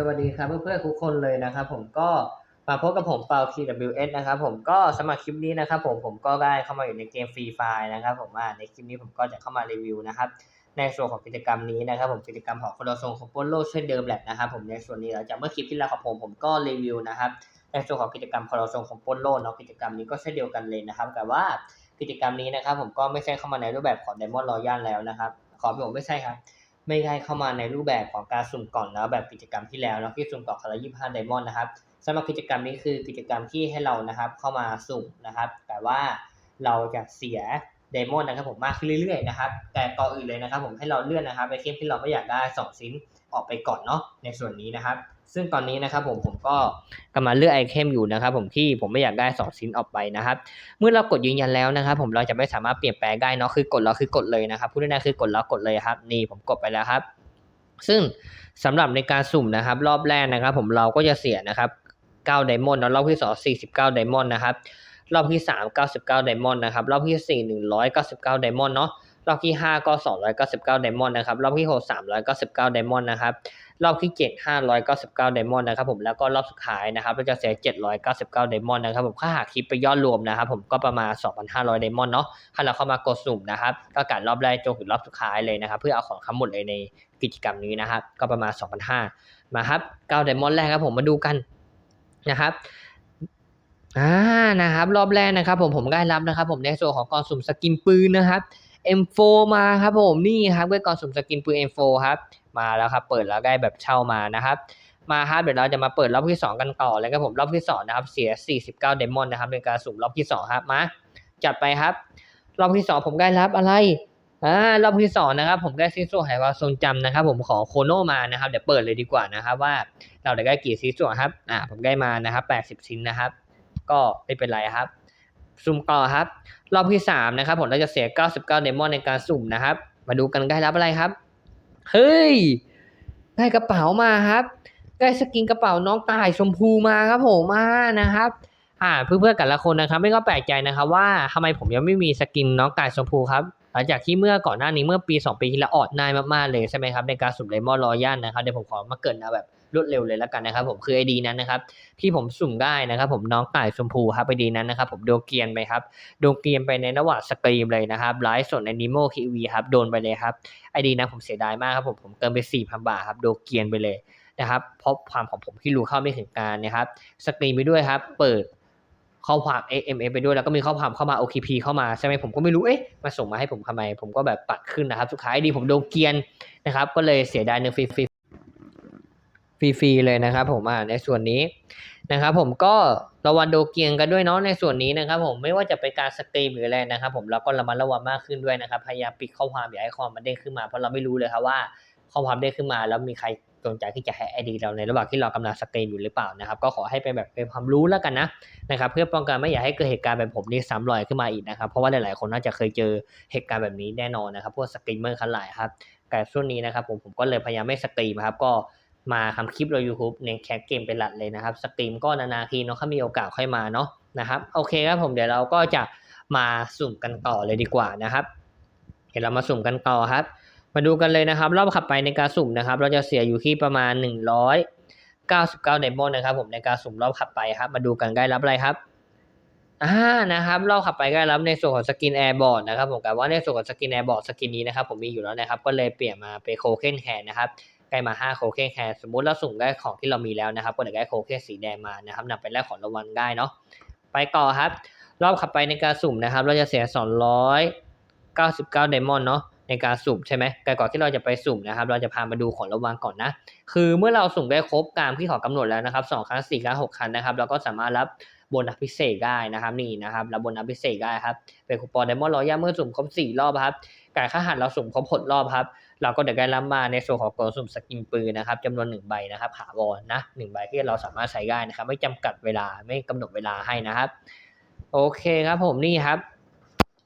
สวัสดีครับเพื่อนๆทุกคนเลยนะครับผมก็มาพบกับผมเปา TWS นะครับผมก็สมัครคลิปนี้นะครับผมผมก็ได้เข้ามาอยู่ในเกมฟรีไฟนะครับผมอ่าในคลิปนี้ผมก็จะเข้ามารีวิวนะครับในส่วนของกิจกรรมนี้นะครับผมกิจกรรมของโคโดโซงของโปโลเช่นเดิมแหละนะครับผมในส่วนนี้เราจะเมื่อคลิปที่แล้วของผมผมก็รีวิวนะครับในส่วนของกิจกรรมโคโดโซงของโปโลเนาะกิจกรรมนี้ก็เช่นเดียวกันเลยนะครับ แต่ว่ากิจกรรมนี้นะครับผมก็ไม่ใช่เข้ามาในรูปแบบของ Diamond Royal แล้วนะครับขอผมไม่ใช่ครับ ไม่ได้เข้ามาในรูปแบบของการสุ่มกล่องแล้วแบบกิจกรรมที่แล้วเนาะที่สุ่มกล่องคารายี่ห้าไดมอนด์นะครับสำหรับกิจกรรมนี้คือกิจกรรมที่ให้เรานะครับเข้ามาสุ่มนะครับ แต่ว่าเราจะเสีย ไดมอนนะครับผมมากขึ้นเรื่อยๆนะครับแต่ก่อนอื่นเลยนะครับผมให้เราเลื่อนนะครับไปเค้มที่เราไม่อยากได้สองชิ้นออกไปก่อนเนาะในส่วนนี้นะครับ ซึ่งตอนนี้นะครับผมผมก็กำลังเลือกไอเทมอยู่นะครับ ผมที่ผมไม่อยากได้สองชิ้นออกไปนะครับ เมื่อเรากดยืนยันแล้วนะครับ ผมเราจะไม่สามารถเปลี่ยนแปลงได้เนาะคือกดเราคือกดเลยนะครับพูดง่ายๆคือกดแล้วกดเลยครับนี่ผมกดไปแล้วครับ ซึ่งสำหรับในการสุ่มนะครับ รอบแรกนะครับ ผมเราก็จะเสียนะครับ9ไดมอนด์แล้วรอบที่2 49ไดมอนด์นะครับ รอบที่ 3 99ไดมอนด์นะครับ รอบที่ 4 199ไดมอนด์เนาะ รอบที่ 5 ก็ 299ไดมอนด์นะครับ รอบที่ 6 399ไดมอนด์นะครับ รอบที่ 7 599ไดมอนด์นะครับผม แล้วก็รอบสุดท้ายนะครับ เราจะเสีย799ไดมอนด์นะครับผม ค่าหากคิดไปยอดรวมนะครับผมก็ประมาณ 2,500ไดมอนด์เนาะ ถ้าเราเข้ามากดสุ่มนะครับ ก็การรอบแรกจนถึงรอบสุดท้ายเลยนะครับ เพื่อเอาของทั้งหมดเลยในกิจกรรมนี้นะครับ ก็ประมาณ 2,500 มาครับ9ไดมอนด์แรกครับผม มาดูกันนะครับ อ่านะครับรอบแรกนะครับผมผมได้รับนะครับ ผมในส่วนของกองสุ่มสกินปืนนะครับ M4 มาครับผมนี่ครับด้วยกองสุ่มสกินปืน M4 ครับมาแล้วครับเปิดแล้วได้แบบเช่ามานะครับ มาครับเดี๋ยวเราจะมาเปิดรอบที่ 2 กันต่อเลยครับผมรอบที่2นะครับเสีย 49 เดมอนนะครับเป็นการสุ่มรอบที่2ครับมาจัดไปครับ รอบที่ 2 ผมได้รับอะไรอ่ารอบที่2นะครับ ผมได้ซีซัวไหวาทรงจำนะครับ ผมขอโคโนมานะครับเดี๋ยวเปิดเลยดีกว่านะครับ ว่าเราได้กี่ซีซัวครับอ่าผมได้มานะครับ80ชิ้นนะครับ ก็ไม่เป็นไรครับ สุ่มต่อครับ รอบที่สามนะครับผมเราจะเสีย 99เดมอนในการสุ่มนะครับ มาดูกันได้รับอะไรครับ เฮ้ย ได้กระเป๋ามาครับ ได้สกินกระเป๋าน้องตายชมพูมาครับผมมานะครับอ่าเพื่อนๆกันละคนนะครับไม่ก็แปลกใจนะครับว่าทำไมผมยังไม่มีสกินน้องตายชมพูครับหลังจากที่เมื่อก่อนหน้านี้เมื่อปี 2 ปีที่แล้วออดนายมากๆเลยใช่ไหมครับในการสุ่มเลมอนรอยันนะครับเดี๋ยวผมขอมาเกิดนะแบบ รวดเร็วเลยแล้วกันนะครับผมคือไอดีนั้นนะครับที่ผมสุ่มได้นะครับผมน้องต่ชมพูครับไอดีนั้นนะครับผมโดนเกียนไปครับโดนเกียนไปในระหว่างสตรีมเลยนะครับไลฟ์สดในนิโมคีวีครับโดนไปเลยครับไอดีนั้นผมเสียดายมากครับผมผมเกินไป4 0 0 0บาทครับโดนเกียนไปเลยนะครับเพราะความของผมที่รู้เข้าไม่ถึงการนะครับสตรีมไปด้วยครับ เปิดข้อความ AMA ไปด้วยแล้วก็มีข้อความเข้ามา OKP เข้ามาใช่ไหมผมก็ไม่รู้เอ๊ะมาส่งมาให้ผมทำไม ผมก็แบบปัดขึ้นนะครับ สุดท้ายดีผมโดนเกียนนะครับ ก็เลยเสียดายเนื้อฟรี ฟรีๆเลยนะครับผมอ่าในส่วนนี้นะครับผมก็ระวังโดเกียนกันด้วยเนาะในส่วนนี้นะครับผมไม่ว่าจะเป็นการสตรีมหรืออะไรนะครับผมเราก็ระมัดระวังมากขึ้นด้วยนะครับพยายามปิดข้อความอย่าให้ข้อความมันเด้งขึ้นมาเพราะเราไม่รู้เลยครับว่าข้อความเด้งขึ้นมาแล้วมีใครสนใจที่จะแฮกไอดีเราในระหว่างที่เรากำลังสตรีมอยู่หรือเปล่านะครับก็ขอให้เป็นแบบเป็นความรู้แล้วกันนะนะครับเพื่อป้องกันไม่อยากให้เกิดเหตุการณ์แบบผมนี่ซ้ำรอยขึ้นมาอีกนะครับเพราะว่าหลายๆคนน่าจะเคยเจอเหตุการณ์แบบนี้แน่นอนนะครับพวกสตรีมเมอร์คันหลายครับแต่ช่วงนี้นะครับผมผมก็เลยพยายามไม่สตรีมครับก็ มาทำคลิปเรา YouTube ในแคสเกมเป็นหลักเลยนะครับสตรีมก็นานๆทีเนาะถ้ามีโอกาสค่อยมาเนาะนะครับโอเคครับผมเดี๋ยวเราก็จะมาสุ่มกันต่อเลยดีกว่านะครับ เดี๋ยวเรามาสุ่มกันต่อครับ มาดูกันเลยนะครับ รอบขับไปในการสุ่มนะครับ เราจะเสียอยู่ที่ประมาณ 199ไดมอนด์นะครับ ผมในการสุ่มรอบขับไปครับ มาดูกันได้รับอะไรครับอ่านะครับรอบขับไปได้รับในส่วนของสกินแอร์บอร์ดนะครับผมกับว่าในส่วนของสกินแอร์บอร์ดสกินนี้นะครับผมมีอยู่แล้วนะครับ ก็เลยเปลี่ยนมาเป็นโคเคนแฮนนะครับ ใกล้มา 5 โคเคนแฮนสมมุติเราสุ่มได้ของที่เรามีแล้วนะครับก็จะได้โคเคนสีแดงมานะครับนำไปแลกของรางวัลได้เนาะไปต่อครับ รอบขับไปในการสุ่มนะครับ เราจะเสีย 299ไดมอนด์เนาะในการสุ่มใช่ไหมก่อนที่เราจะไปสุ่มนะครับ เราจะพามาดูของรางวัลก่อนนะ คือเมื่อเราสุ่มได้ครบตามที่ขอกำหนดแล้วนะครับสองครั้งสี่ครั้งหกครั้งนะครับ เราก็สามารถรับโบนัสพิเศษได้นะครับนี่นะครับรับโบนัสพิเศษได้ครับเป็นคูปองไดมอนด์รอยัลเมื่อสุ่มครบสี่รอบครับการค่าหันเราสุ่มครบหกรอบครับ เราก็จะได้รับมาในส่วนของกล่องสุ่มสกินปืนนะครับจำนวนหนึ่งใบนะครับถาวรนะหนึ่งใบที่เราสามารถใช้ได้นะครับ ไม่จำกัดเวลาไม่กำหนดเวลาให้นะครับ โอเคครับผมนี่ครับ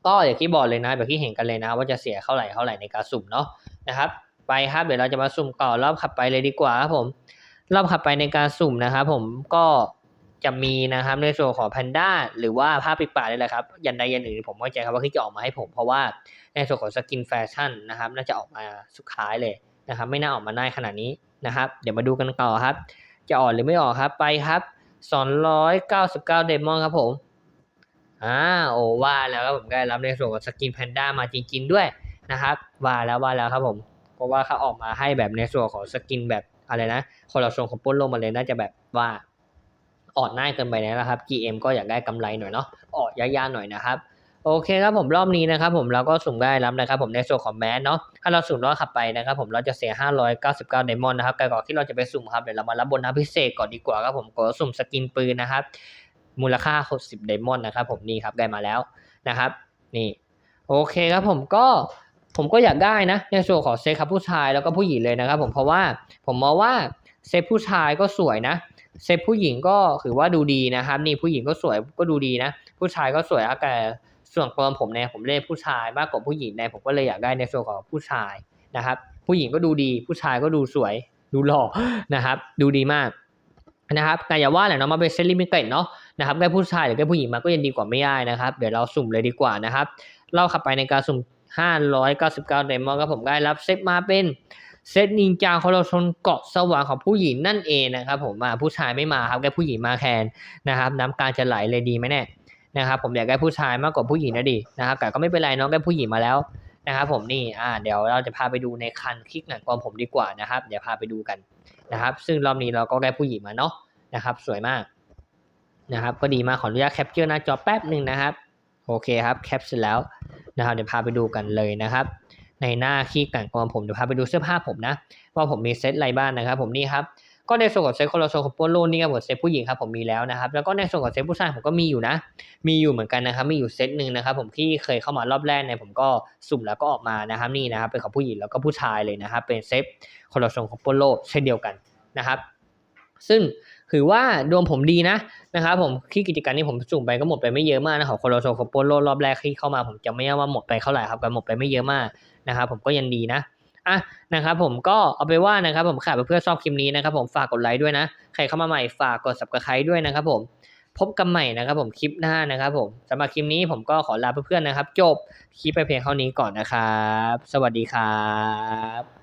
ก็อย่างที่บอกเลยนะแบบที่เห็นกันเลยนะ ว่าจะเสียเท่าไหร่เท่าไหร่ในการสุ่มเนาะนะครับ ไปครับเดี๋ยวเราจะมาสุ่มต่อรอบขับไปเลยดีกว่าครับผม รอบขับไปในการสุ่มนะครับผมก็ จะมีนะครับในส่วนของแพนด้าหรือว่าผ้าปิดปากนี่แหละครับยันใดยันหนึ่งผมเข้ใจครับว่าที่จะออกมาให้ผม เพราะว่าในส่วนของสกินแฟชั่นนะครับ น่าจะออกมาสุดท้ายเลยนะครับ ไม่น่าออกมาได้ขนาดนี้นะครับ เดี๋ยวมาดูกันต่อครับ จะออกหรือไม่ออกครับไปครับ299เดมอนครับผมอ่าโอ้ว่าแล้วครับผมได้รับในส่วนของสกินแพนด้ามาจริง ๆด้วยนะครับ ว่าแล้วว่าแล้วครับผมเพราะว่าเขาออกมาให้แบบในส่วนของสกินแบบอะไรนะคนละทรงของป้นลงมาเลยน่าจะแบบว่า ออดง่ายเกินไปนะครับ GM ก็อยากได้กำไรหน่อยเนาะออกยากๆหน่อยนะครับโอเคครับผมรอบนี้นะครับผมเราก็สุ่มได้รับนะครับผมในส่วนของแมสเนาะถ้าเราสุ่มรอบขับไปนะครับผมเราจะเสีย 599ไดมอนด์นะครับแต่ก่อนที่เราจะไปสุ่มครับเดี๋ยวเรามารับบนน้ำพิเศษก่อนดีกว่าครับผมกดสุ่มสกินปืนนะครับมูลค่า 60ไดมอนด์นะครับผมนี่ครับได้มาแล้วนะครับ นี่โอเคครับผมก็ผมก็อยากได้นะในส่วนของเซตครับผู้ชายแล้วก็ผู้หญิงเลยนะครับผมเพราะว่าผมมองว่าเซตผู้ชายก็สวยนะ เซตผู้หญิงก็ถือว่าดูดีนะครับ นี่ผู้หญิงก็สวยก็ดูดีนะ ผู้ชายก็สวยอะแต่ส่วนตัวผมเนี่ยผมเล่นผู้ชายมากกว่าผู้หญิงเนี่ยผมก็เลยอยากได้ในส่วนของผู้ชายนะครับ ผู้หญิงก็ดูดี ผู้ชายก็ดูสวย ดูหล่อนะครับ ดูดีมากนะครับแต่อย่าว่าแหละเนาะมาเป็นเซตลิมิเต็ดเนาะนะครับได้ผู้ชายหรือได้ผู้หญิงมาก็ยังดีกว่าไม่ได้นะครับ เดี๋ยวเราสุ่มเลยดีกว่านะครับ เราขับไปในการสุ่ม 599ไดมอนด์ครับผมได้รับเซตมาเป็น เซตนินจาคอร์ชนเกาะสว่างของผู้หญิงนั่นเองนะครับผมมาผู้ชายไม่มาครับได้ผู้หญิงมาแทนนะครับน้ำการจะไหลเลยดีไหมเนี่ยนะครับผมอยากได้ผู้ชายมากกว่าผู้หญิงนะดินะครับแต่ก็ไม่เป็นไรน้องได้ผู้หญิงมาแล้วนะครับผมนี่อ่าเดี๋ยวเราจะพาไปดูในคันคลิกหนังกรผมดีกว่านะครับ เดี๋ยวพาไปดูกันนะครับ ซึ่งรอบนี้เราก็ได้ผู้หญิงมาเนาะนะครับ สวยมากนะครับก็ดีมากขออนุญาตแคปเจอร์หน้าจอแป๊บหนึ่งนะครับโอเคครับแคปเสร็จแล้วนะครับเดี๋ยวพาไปดูกันเลยนะครับ ในหน้าขี้กันกรผมเดี๋ยวพาไปดูเสื้อผ้าผมนะว่าผมมีเซตอะไรบ้างนะครับ ผมนี่ครับก็ในส่วนของเซตคอลโซของโปโลนี่ครับผมเซตผู้หญิงครับผมมีแล้วนะครับแล้วก็ในส่วนของเซตผู้ชายผมก็มีอยู่นะ มีอยู่เหมือนกันนะครับมีอยู่เซตหนึ่งนะครับผมที่เคยเข้ามารอบแรกเนี่ยผมก็สุ่มแล้วก็ออกมานะครับนี่นะครับเป็นของผู้หญิงแล้วก็ผู้ชายเลยนะครับเป็นเซตคอลโซของโปโลเช่นเดียวกันนะครับ ซึ่ง ถือว่าดวงผมดีนะนะครับผมที่กิจการนี้ผมสุ่มไปก็หมดไปไม่เยอะมากนะครับโคโลโซโคโปโลรอบแรกที่เข้ามาผมจะไม่ว่าหมดไปเท่าไหร่ครับแต่หมดไปไม่เยอะมากนะครับผมก็ยังดีนะอะนะครับผมก็เอาไปว่านะครับผมขาดเพื่อชอบคลิปนี้นะครับผมฝากกดไลค์ด้วยนะ ใครเข้ามาใหม่ฝากกด subscribe ด้วยนะครับผมพบกันใหม่นะครับผมคลิปหน้านะครับผมสำหรับคลิปนี้ผมก็ขอลาเพื่อนๆนะครับ จบคลิปไปเพียงเท่านี้ก่อนนะครับ สวัสดีครับ